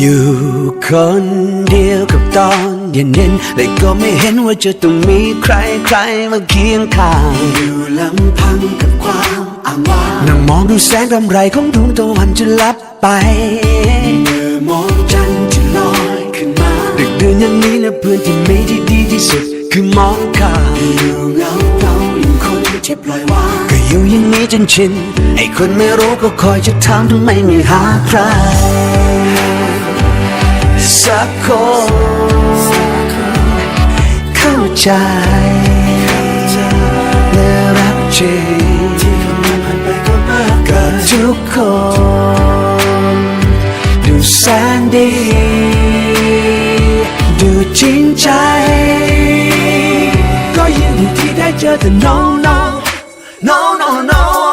อยู่คนเดียวกับตอนเย็นๆและก็ไม่เห็นว่าจะต้องมีใครใครๆมาเคียงข้างอยู่ลำพังกับความอ้างว้างนั่งมองดูแสงรำไรของดวงตะวันจะลับไปเมื่อมองจันทร์ที่ลอยขึ้นมาดึกดื่นอย่างนี้นะเพื่อนที่มีที่ดีที่สุด คือมองข้ามอยู่เงาเงาๆอย่างคนที่ปล่อยวางก็อยู่อย่างนี้จนชินไอ้คนไม่รู้ก็คอยจะถามทำไมไม่หาใคร สักคนเข้าใจและรักจริงกับทุกคน ดูแสนดี ดูจริงใจ ก็ยินดีที่ได้เจอแต่น้องน้อ